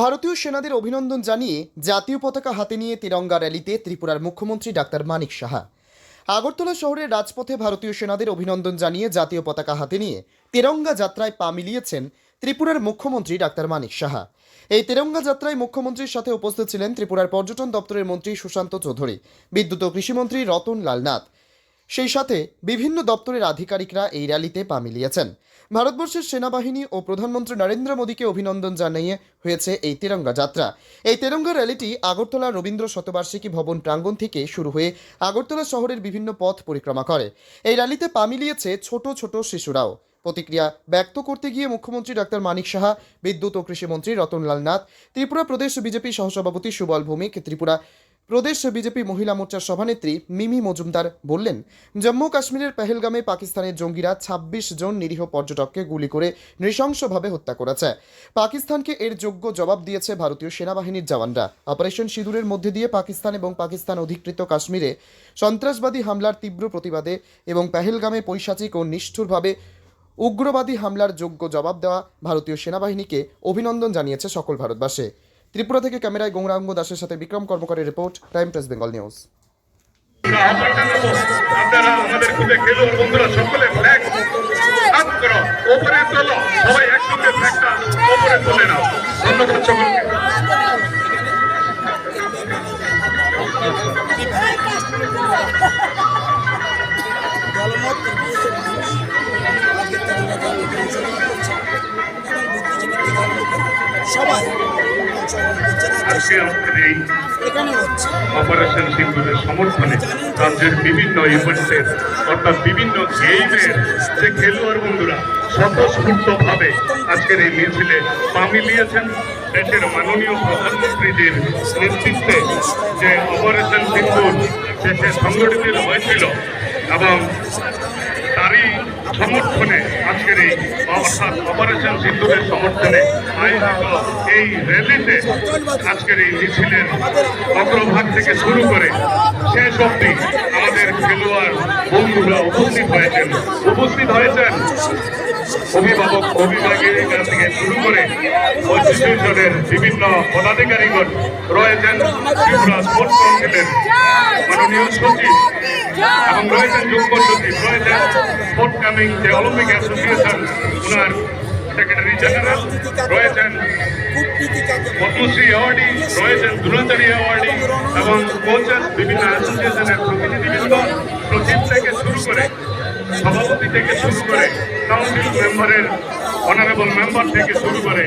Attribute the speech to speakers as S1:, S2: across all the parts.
S1: ভারতীয় সেনাদের অভিনন্দন জানিয়ে জাতীয় পতাকা হাতে নিয়ে তিরঙ্গা র্যালিতে ত্রিপুরার মুখ্যমন্ত্রী ডাক্তার মানিক সাহা। আগরতলা শহরের রাজপথে ভারতীয় সেনাদের অভিনন্দন জানিয়ে জাতীয় পতাকা হাতে নিয়ে তিরঙ্গা যাত্রায় পা মিলিয়েছেন ত্রিপুরার মুখ্যমন্ত্রী ডাক্তার মানিক সাহা। এই তিরঙ্গা যাত্রায় মুখ্যমন্ত্রীর সাথে উপস্থিত ছিলেন ত্রিপুরার পর্যটন দপ্তরের মন্ত্রী সুশান্ত চৌধুরী, বিদ্যুৎ ও কৃষিমন্ত্রী রতন লাল নাথ সেই সাথে বিভিন্ন দপ্তরের আধিকারিকরা এই র্যালিতে পা মিলিয়েছেন। ভারতবর্ষের সেনাবাহিনী ও প্রধানমন্ত্রী নরেন্দ্র মোদীকে অভিনন্দন জানিয়ে হয়েছে এই তিরঙ্গা যাত্রা। এই তেরঙ্গা র্যালিটি আগরতলা রবীন্দ্র শতবার্ষিকী ভবন প্রাঙ্গণ থেকে শুরু হয়ে আগরতলা শহরের বিভিন্ন পথ পরিক্রমা করে। এই র্যালিতে পা মিলিয়েছে ছোট ছোট শিশুরাও। প্রতিক্রিয়া ব্যক্ত করতে গিয়ে মুখ্যমন্ত্রী ডাক্তার মানিক সাহা, বিদ্যুৎ ও কৃষিমন্ত্রী রতনলাল নাথ, ত্রিপুরা প্রদেশ বিজেপি সহসভাপতি সুবল ভৌমিক, ত্রিপুরা প্রদেশ বিজেপি মহিলা মোর্চার সভানেত্রী মিমি মজুমদার বললেন, জম্মু কাশ্মীরের পেহেলগামে পাকিস্তানের জঙ্গিরা ২৬ জন নিরীহ পর্যটককে গুলি করে নৃশংসভাবে হত্যা করেছে। পাকিস্তানকে এর যোগ্য জবাব দিয়েছে ভারতীয় সেনাবাহিনীর জওয়ানরা। অপারেশন সিঁদুরের মধ্যে দিয়ে পাকিস্তান এবং পাকিস্তান অধিকৃত কাশ্মীরে সন্ত্রাসবাদী হামলার তীব্র প্রতিবাদে এবং পেহেলগামে পৈশাচিক ও নিষ্ঠুরভাবে উগ্রবাদী হামলার যোগ্য জবাব দেওয়া ভারতীয় সেনাবাহিনীকে অভিনন্দন জানিয়েছে সকল ভারতবাসী। ত্রিপুরা থেকে ক্যামেরায় গৌরাঙ্গ দাসের সাথে Bikram কর্মকারের report Time Press Bengal News.
S2: আমরা আহ্বান জানাব আপনারা আমাদের খুদে খেলোয়াড় বন্ধুরা সকলে ফ্ল্যাগ আপ করো ওপরে তোলো সবাই একসঙ্গে ফ্ল্যাগটা ওপরে তুলে নাও। ধন্যবাদ সকলকে।
S3: আজকে
S2: আমাদের এই অপারেশন সিন্ধুরের সমর্থনে রাজ্যের বিভিন্ন ইভেন্টের অর্থাৎ বিভিন্ন গেমের যে খেলোয়াড় বন্ধুরা স্বতঃস্ফূর্তভাবে আজকের এই মিছিলে পা মিলিয়েছেন দেশের মাননীয় প্রধানমন্ত্রীজির নেতৃত্বে যে অপারেশন সিন্ধুর দেশে সংগঠিত হয়েছিল এবং তারই সমর্থনে আজকের এই অর্থাৎ অপারেশন সিন্ধুরের সমর্থনে আয়োজিত এই র্যালিতে আজকের এই মিছিলের অগ্রভাগ থেকে শুরু করে শেষ অবধি আমাদের খেলোয়াড় বন্ধুরা উপস্থিত হয়েছেন। উপস্থিত হয়েছেন অভিভাবক অভিভাবিকা থেকে শুরু করে পঁচিশ জনের বিভিন্ন পদাধিকারীগণ রয়েছেন ত্রিপুরা স্পোর্টস কাউন্সিলের মাননীয় সচিব এবং রয়েছেন যুগ্ম সচিব, রয়েছেন স্পোর্ট কামিং যে অলিম্পিক অ্যাসোসিয়েশন ওনার সেক্রেটারি জেনারেল, রয়েছেন পদ্মশ্রী অ্যাওয়ার্ডি রয়েছেন দ্রোণাচারী অ্যাওয়ার্ডি এবং বিভিন্ন অ্যাসোসিয়েশনের প্রতিনিধিবৃন্দ সচিব থেকে শুরু করে সভাপতি থেকে শুরু করে কাউন্সিল মেম্বারের অনারেবল মেম্বার থেকে শুরু করে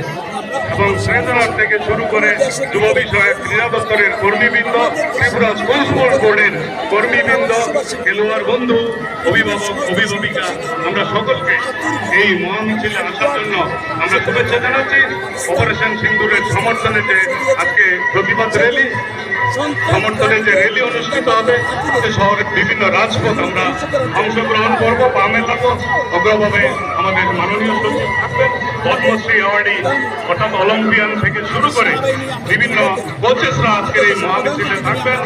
S2: এবং ট্রেজারার থেকে শুরু করে যুব বিষয়ক ক্রীড়া দপ্তরের কর্মীবৃন্দ, ত্রিপুরা স্কুল স্পোর্টস বোর্ডের কর্মীবৃন্দ, খেলোয়াড় বন্ধু, অভিভাবক, অভিভাবিকা, আমরা সকলকে এই মহামিছিলে আসার জন্য আমরা শুভেচ্ছা জানাচ্ছি। অপারেশন সিন্দুরের সমর্থনে যে আজকে প্রতিবাদ র্যালি সমর্থনে যে র্যালি অনুষ্ঠিত হবে, সে শহরের বিভিন্ন রাজপথ আমরা অংশগ্রহণ করব। বামে থাকো অগ্রভাবে আমাদের মাননীয় সচিব থাকবেন। পদ্মশ্রী অ্যাওয়ার্ডি অর্থাৎ অলিম্পিয়ান থেকে শুরু করে বিভিন্ন কোচেসরা আজকের এই মহামিছিলে থাকবেন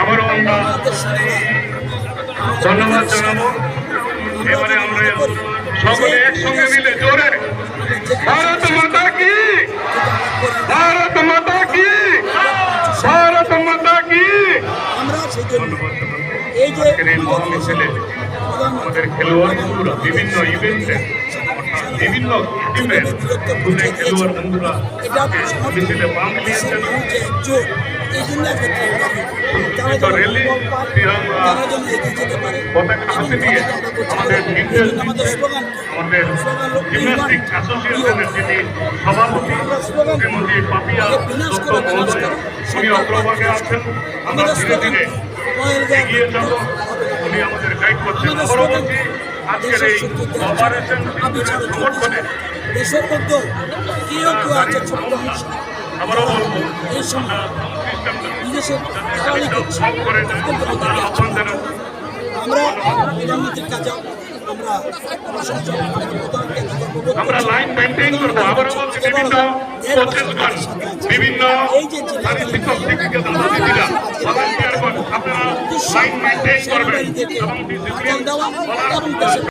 S2: আবারও আমরা ধন্যবাদ জানাব। এবারে আমরা সকলে একসঙ্গে মিলে
S3: জন্য এই যে
S2: আমাদের খেলোয়াড় বিভিন্ন ইভেন্টে বিভিন্ন টিমের খুদে খেলোয়াড় বন্ধুরা
S3: এই জন্য আজকে ত্রিপুরা তারা
S2: রেলি
S3: তারা যেন এগিয়ে যেতে পারে
S2: আমাদের
S3: স্লোগান
S2: আমাদের জিমন্যাস্টিক অ্যাসোসিয়েশনের যিনি সভাপতি শ্রীমতী পাপিয়া দত্ত মহোদয় উনি অগ্রভাগে আছেন আমরা ধীরে ধীরে এগিয়ে যাব উনি আমাদের গাইড করছেন আবারও বলছি এই সমর্থনে
S3: দেশের মধ্যে কেউ কেউ আছে ছোট্ট অংশ এই সময় বিদেশের করছে আমরা প্রধানমন্ত্রীর আমরা
S2: লাইন মেনটেন করব। বলছি বিভিন্ন শিক্ষক শিক্ষিকা দাদা দিদিরা লাইন মেনটেন করবেন। এবং ডিসিপ্লিন
S3: দেশের